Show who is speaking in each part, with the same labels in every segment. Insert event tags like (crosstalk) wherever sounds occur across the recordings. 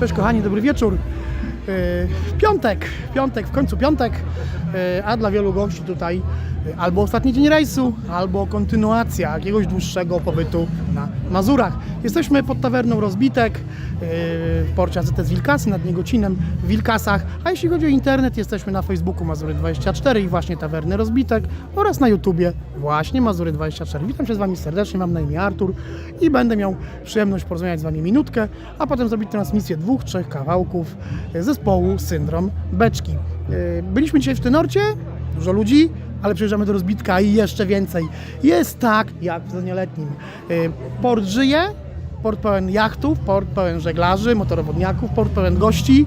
Speaker 1: Cześć kochani, dobry wieczór. Piątek, piątek, w końcu piątek, yy, a dla wielu gości tutaj yy, albo ostatni dzień rejsu, albo kontynuacja jakiegoś dłuższego pobytu na Mazurach. Jesteśmy pod tawerną Rozbitek yy, w porcie AZS Wilkasy nad Niegocinem w Wilkasach, a jeśli chodzi o internet, jesteśmy na Facebooku Mazury24 i właśnie tawerny Rozbitek oraz na YouTubie właśnie Mazury24. Witam się z Wami serdecznie, mam na imię Artur i będę miał przyjemność porozmawiać z Wami minutkę, a potem zrobić transmisję dwóch, trzech kawałków zespołu Syndrom Beczki. Yy, Byliśmy dzisiaj w Tenorcie, dużo ludzi, ale przyjeżdżamy do Rozbitka i jeszcze więcej. Jest tak, jak w sezonie. Yy, Port żyje, port pełen jachtów, port pełen żeglarzy, motorowodniaków, port pełen gości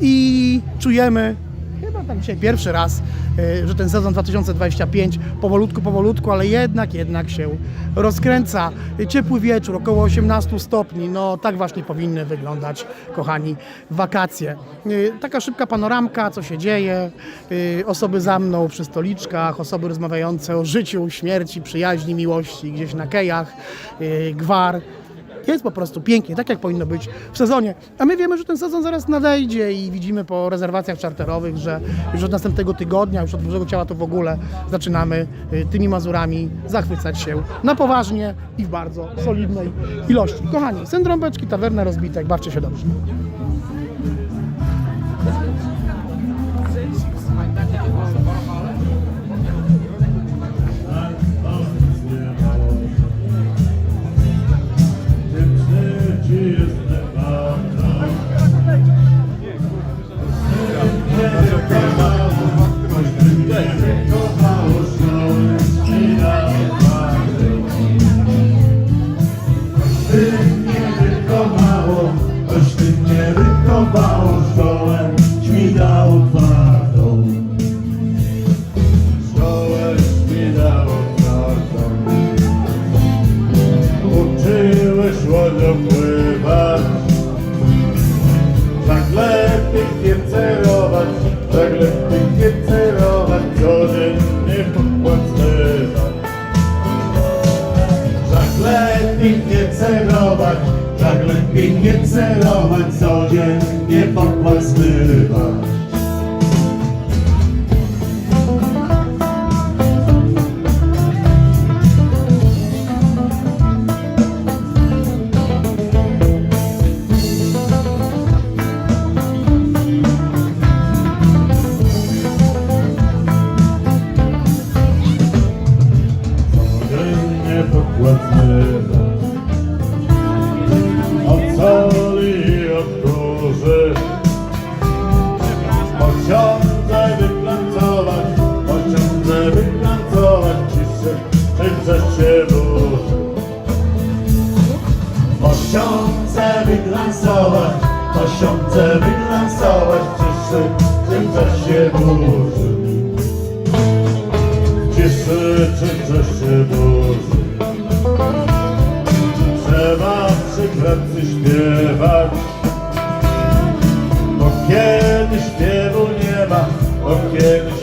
Speaker 1: i czujemy, chyba tak dzisiaj pierwszy raz, y, że ten sezon 2025 powolutku, powolutku, ale jednak, jednak się rozkręca. Ciepły wieczór, około 18 stopni, no tak właśnie powinny wyglądać, kochani, wakacje. Y, Taka szybka panoramka, co się dzieje, y, osoby za mną przy stoliczkach, osoby rozmawiające o życiu, śmierci, przyjaźni, miłości, gdzieś na kejach, gwar. Jest po prostu pięknie, tak jak powinno być w sezonie. A my wiemy, że ten sezon zaraz nadejdzie i widzimy po rezerwacjach czarterowych, że już od następnego tygodnia, już od Bożego Ciała to w ogóle zaczynamy y, tymi Mazurami zachwycać się na poważnie i w bardzo solidnej ilości. Kochani, syndrom beczki, tawerna rozbitek, bawcie się dobrze.
Speaker 2: Uczyłeś łodzią pływać, żagle pięknie cerować, żagle pięknie cerować, codziennie podpłacywać. Żagle pięknie celować, żagle pięknie celować, codziennie pogłaskrywać. Codziennie pracy śpiewać. Bo kiedy śpiewu nie ma Bo kiedy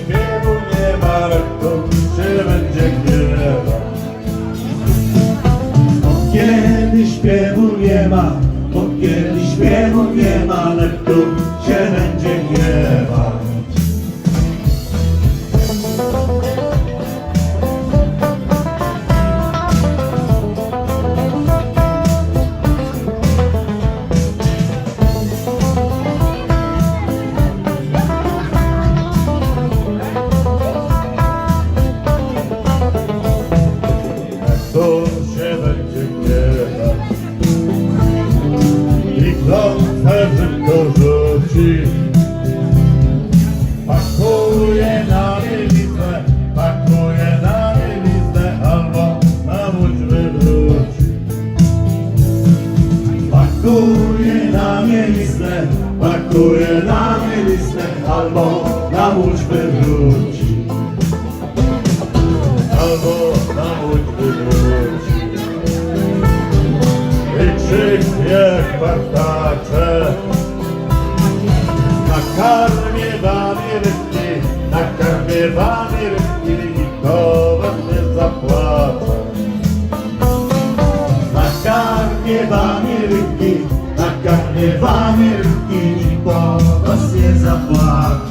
Speaker 2: albo na łódź wywróci. Być wszystkie partacze. Nakarmiewamy rybki, rybki, to wam nie zapłacę. Nakarmiewamy rybki, nakarmiewamy rybki, bo was nie zapłacę.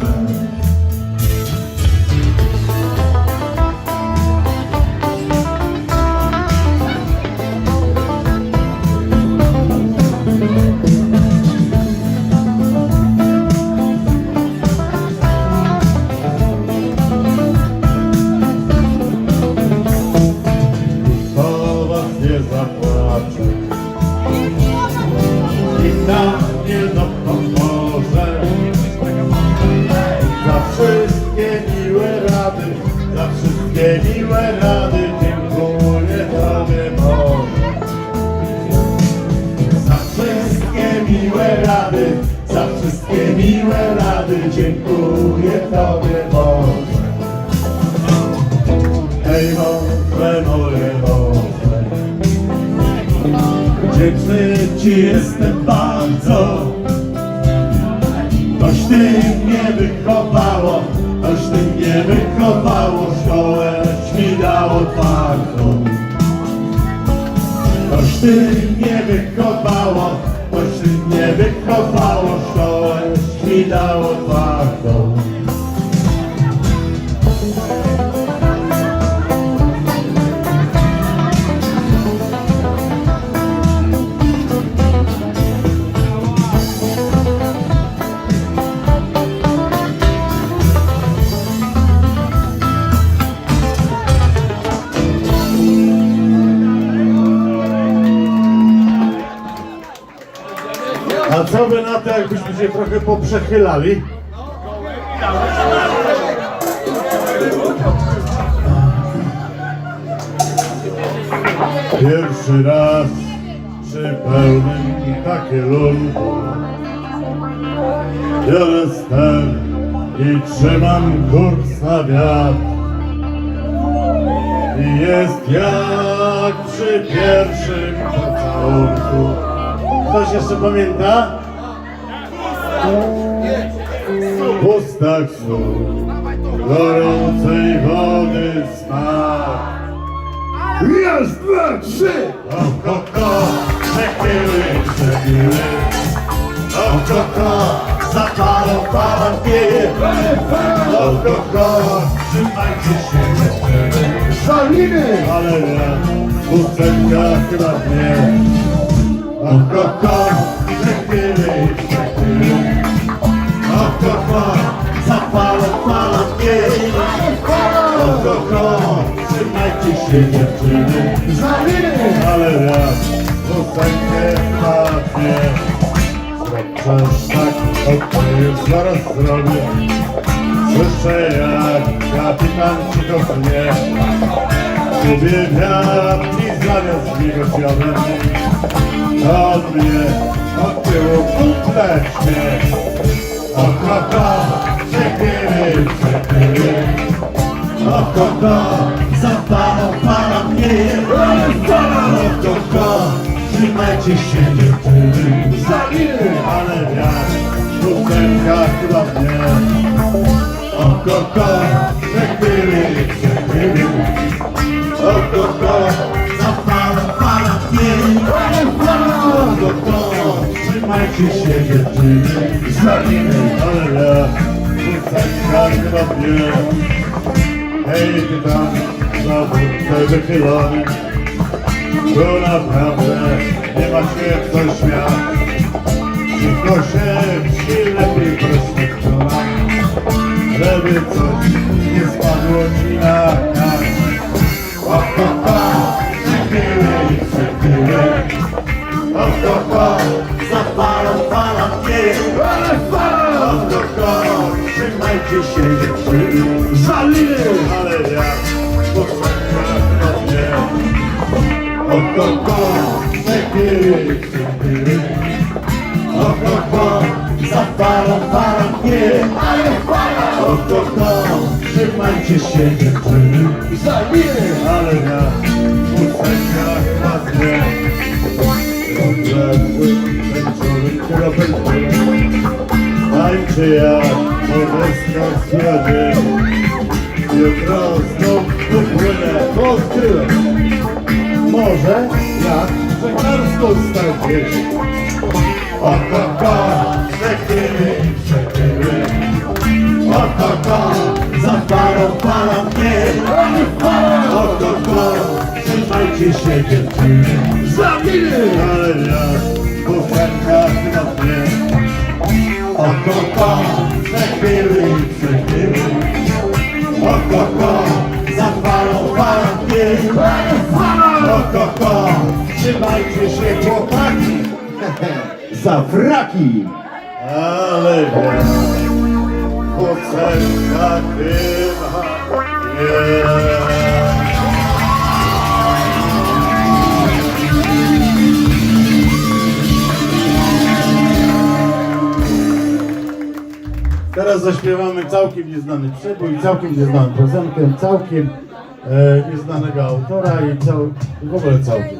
Speaker 2: Wdzięczny Ci jestem bardzo. Toś Ty mnie wychowało Toś Ty mnie wychowało Szkołę mi dało otwartą Toś Ty mnie wychowało Toś Ty mnie wychowało Szkołę mi dało się trochę poprzechylali? Pierwszy raz przy pełnym takielunku Biorę ster i trzymam kurs na wiatr I jest jak przy pierwszym pocałunku Ktoś jeszcze pamięta? W stóp gorącej wody smak Raz, dwa, trzy! O, ko, ko, przechyły, przechyły O, ko, ko, zapalą, palam, pieje. O, ko, ko, trzymajcie się, dziewczyny
Speaker 1: Żalimy!
Speaker 2: Ale ja, ósemka chyba nie O, ko, ko, zrobię. Słyszę jak kapitan cicho mnie Lubię wiatr i zamiast wilgociony Od mnie od tyłu kumple śmiech O koko, przechyły, przechyły O koko, zapalą pana mnie. O koko, trzymajcie się dziewczyny! Ale wiatr, ósemka chyba mnie O koko, przechyły, przechyły O koko, zapalą pana mnie O koko, trzymajcie się dziewczyny
Speaker 1: Żalimy!
Speaker 2: Ale ósemka chyba mnie Hej, ty tam, zawódce wychylony Tu naprawdę nie ma się co śmiać Tylko się
Speaker 1: Żalimy!
Speaker 2: ale ja posłucham mnie. O koko, przechyły, przechyły. O koko, zapalą param mnie.
Speaker 1: Ale fala!
Speaker 2: O koko, trzymajcie się dziewczyny.
Speaker 1: Żalimy!
Speaker 2: Ale ja posłucham mnie. O kropelkę Tańczy jak modesta zjadzie Jutro znów wypłynę pod tyłem. Może jak żeglarską stać Okoka, przekrywy, przekrywy Okoka, za parą para mnie Okoka, trzymajcie się dziewczyny. Za miny! Okoka, trzymajcie się chłopaki (laughs)
Speaker 3: Za fraki!
Speaker 2: Ale wiem, kuchenka chyba. Teraz zaśpiewamy całkiem nieznany przebój, całkiem nieznaną piosenkę, całkiem nieznanego autora i cał, w ogóle całkiem.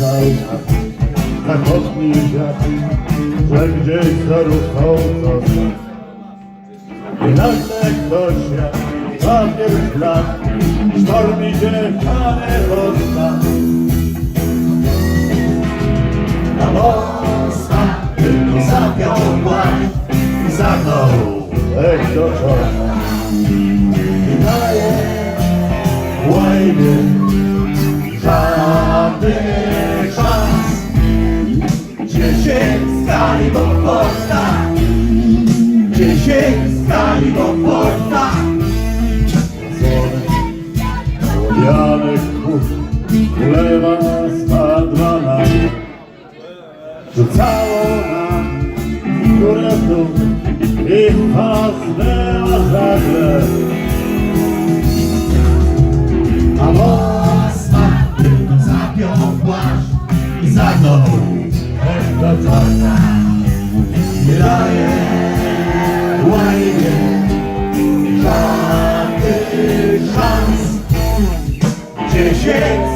Speaker 2: Myślał zachodni wiatr, że gdzieś zaruchał coś. I nagle ktoś jak papier w blat, sztorm idzie kane hosta. Na mostach tylko zapiał płat i zagnął lek do czorna. I daje łajby żadnych Excalibur Forza Gdzieś Excalibur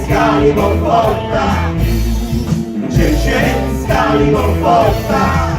Speaker 2: skali Bonforta Dziesięć skali Bonforta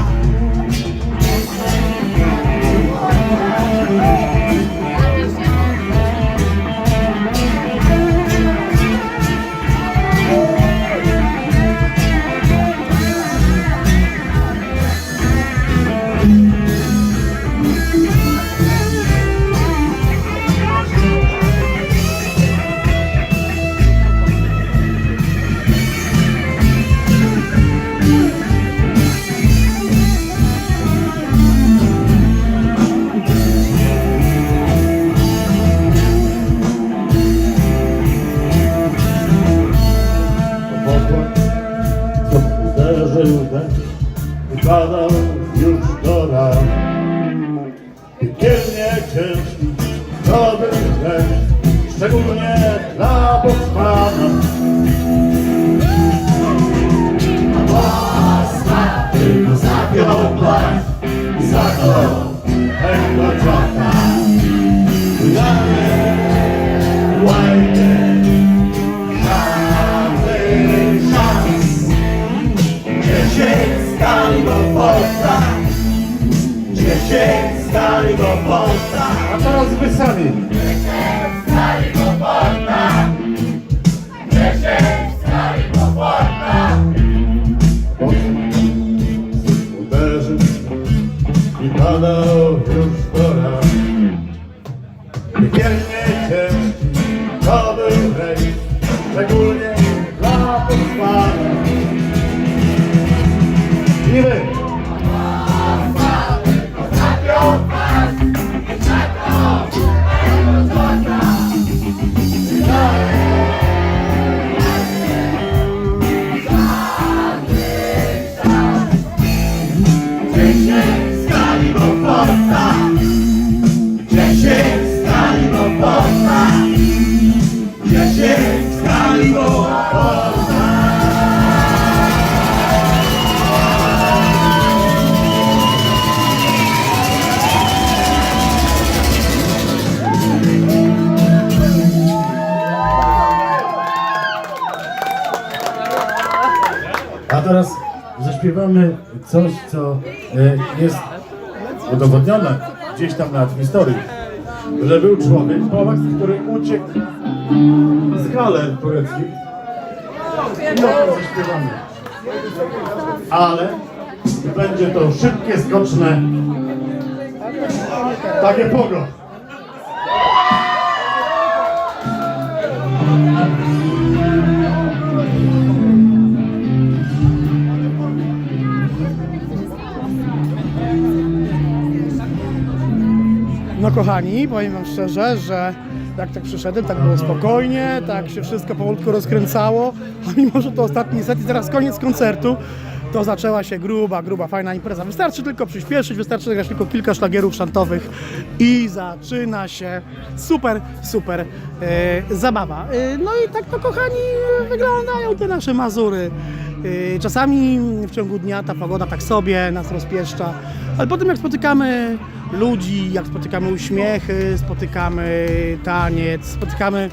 Speaker 2: teraz zaśpiewamy coś, co e, jest udowodnione gdzieś tam na historii, że był człowiek, Polak, który uciekł z galer tureckich. I o tym zaśpiewamy. Ale będzie to szybkie, skoczne, takie pogo.
Speaker 1: No kochani, powiem wam szczerze, że jak tak przyszedłem, tak było spokojnie, tak się wszystko powolutku rozkręcało, a mimo, że to ostatni set i teraz koniec koncertu, to zaczęła się gruba, gruba, fajna impreza. Wystarczy tylko przyspieszyć, wystarczy zagrać tylko kilka szlagierów szantowych i zaczyna się super, super e, zabawa. E, no i tak to kochani wyglądają te nasze Mazury. E, Czasami w ciągu dnia ta pogoda tak sobie nas rozpieszcza, ale potem jak spotykamy ludzi, jak spotykamy uśmiechy, spotykamy taniec, spotykamy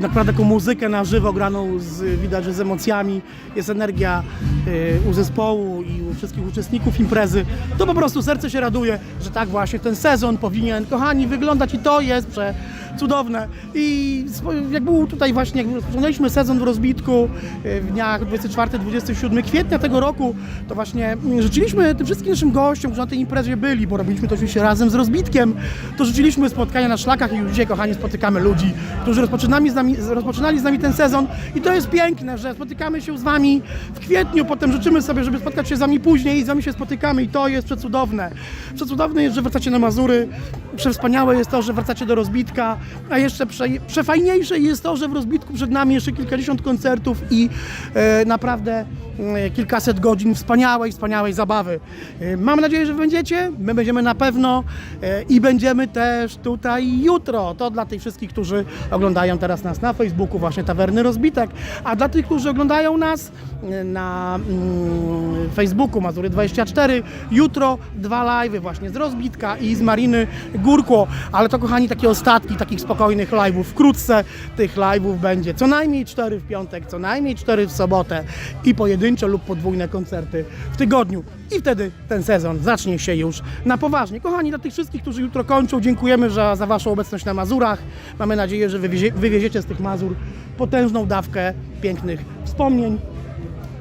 Speaker 1: naprawdę taką muzykę na żywo graną z, widać, że z emocjami, jest energia y, u zespołu i u wszystkich uczestników imprezy, to po prostu serce się raduje, że tak właśnie ten sezon powinien, kochani, wyglądać i to jest prze cudowne. I jak był tutaj właśnie, jak rozpoczynaliśmy sezon w rozbitku y, w dniach 24-27 kwietnia tego roku, to właśnie mm, życzyliśmy tym wszystkim naszym gościom, którzy na tej imprezie byli, bo robiliśmy to oczywiście razem z rozbitkiem, to życzyliśmy spotkania na szlakach i już dzisiaj, kochani, spotykamy ludzi, którzy rozpoczynali z nami, rozpoczynali z nami ten sezon i to jest piękne, że spotykamy się z wami w kwietniu, potem życzymy sobie, żeby spotkać się z wami później i z wami się spotykamy i to jest przecudowne. Przecudowne jest, że wracacie na Mazury, przewspaniałe jest to, że wracacie do rozbitka, a jeszcze prze, przefajniejsze jest to, że w rozbitku przed nami jeszcze kilkadziesiąt koncertów i e, naprawdę e, kilkaset godzin wspaniałej, wspaniałej zabawy. E, mam nadzieję, że będziecie, my będziemy na pewno e, i będziemy też tutaj jutro. To dla tych wszystkich, którzy oglądają teraz nas na Facebooku, właśnie Tawerny Rozbitek, a dla tych, którzy oglądają nas e, na mm, Facebooku Mazury24, jutro dwa live'y właśnie z Rozbitka i z Mariny Górkło, ale to kochani takie ostatki takich spokojnych live'ów. Wkrótce tych live'ów będzie co najmniej cztery w piątek, co najmniej cztery w sobotę i pojedyncze lub podwójne koncerty w tygodniu. I wtedy ten sezon zacznie się już na poważnie. Kochani, dla tych wszystkich, którzy jutro kończą, dziękujemy za, za Waszą obecność na Mazurach. Mamy nadzieję, że wywiezie, wywieziecie z tych Mazur potężną dawkę pięknych wspomnień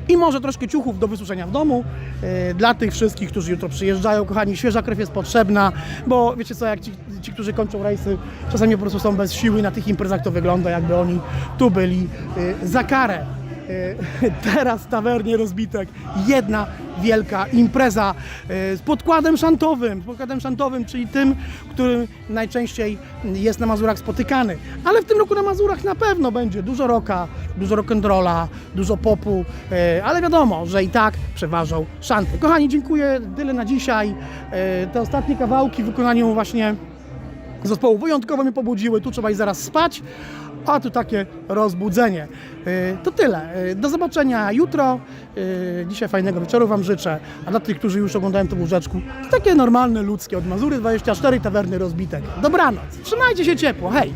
Speaker 1: i może troszkę ciuchów do wysuszenia w domu. e, Dla tych wszystkich, którzy jutro przyjeżdżają, kochani, świeża krew jest potrzebna, bo wiecie co, jak ci, ci którzy kończą rejsy, czasami po prostu są bez siły na tych imprezach to wygląda, jakby oni tu byli e, za karę. E, (laughs) Teraz w tawernie rozbitek jedna wielka impreza e, z podkładem szantowym, z podkładem szantowym, czyli tym, który najczęściej jest na Mazurach spotykany. Ale w tym roku na Mazurach na pewno będzie dużo rocka, dużo rock'n'rolla, dużo popu, e, ale wiadomo, że i tak przeważą szanty. Kochani, dziękuję tyle na dzisiaj. Te ostatnie kawałki w wykonaniu właśnie zespołu wyjątkowo mnie pobudziły. Tu trzeba i zaraz spać, a tu takie rozbudzenie. Yy, To tyle. Yy, Do zobaczenia jutro. Yy, Dzisiaj fajnego wieczoru Wam życzę. A dla tych, którzy już oglądają to łóżeczku, takie normalne, ludzkie od Mazury 24 Tawerny Rozbitek. Dobranoc. Trzymajcie się ciepło. Hej!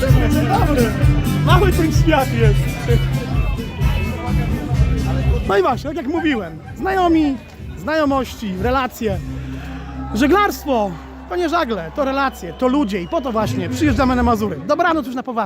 Speaker 1: Dzień dobry. Mały ten świat jest. No i właśnie, tak jak mówiłem, znajomi, znajomości, relacje. Żeglarstwo to nie żagle, to relacje, to ludzie i po to właśnie przyjeżdżamy na Mazury. Dobranoc już na poważnie.